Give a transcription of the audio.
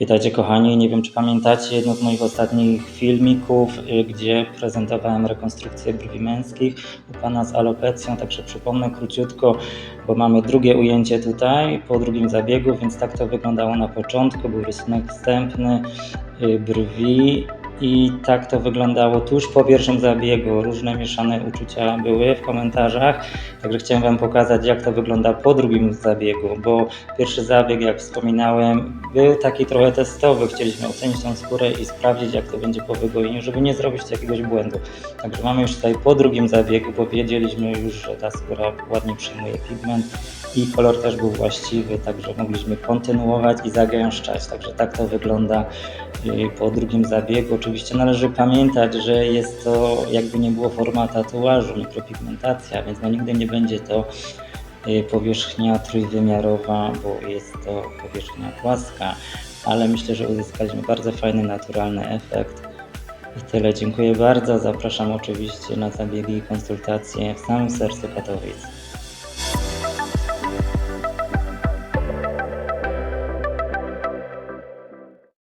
Witajcie kochani, nie wiem czy pamiętacie jedno z moich ostatnich filmików, y, gdzie prezentowałem rekonstrukcję brwi męskich u pana z alopecją, także przypomnę króciutko, bo mamy drugie ujęcie tutaj po drugim zabiegu, więc tak to wyglądało na początku, był rysunek wstępny y, brwi i tak to wyglądało tuż po pierwszym zabiegu. Różne mieszane uczucia były w komentarzach, także chciałem Wam pokazać, jak to wygląda po drugim zabiegu, bo pierwszy zabieg, jak wspominałem, był taki trochę testowy. Chcieliśmy ocenić tą skórę i sprawdzić, jak to będzie po wygojeniu, żeby nie zrobić jakiegoś błędu. Także mamy już tutaj po drugim zabiegu, bo wiedzieliśmy już, że ta skóra ładnie przyjmuje pigment i kolor też był właściwy, także mogliśmy kontynuować i zagęszczać. Także tak to wygląda y, po drugim zabiegu. Oczywiście należy pamiętać, że jest to jakby nie było forma tatuażu, mikropigmentacja, więc no nigdy nie będzie to y, powierzchnia trójwymiarowa, bo jest to powierzchnia płaska, ale myślę, że uzyskaliśmy bardzo fajny, naturalny efekt. I tyle, dziękuję bardzo. Zapraszam oczywiście na zabiegi i konsultacje w samym sercu Katowic.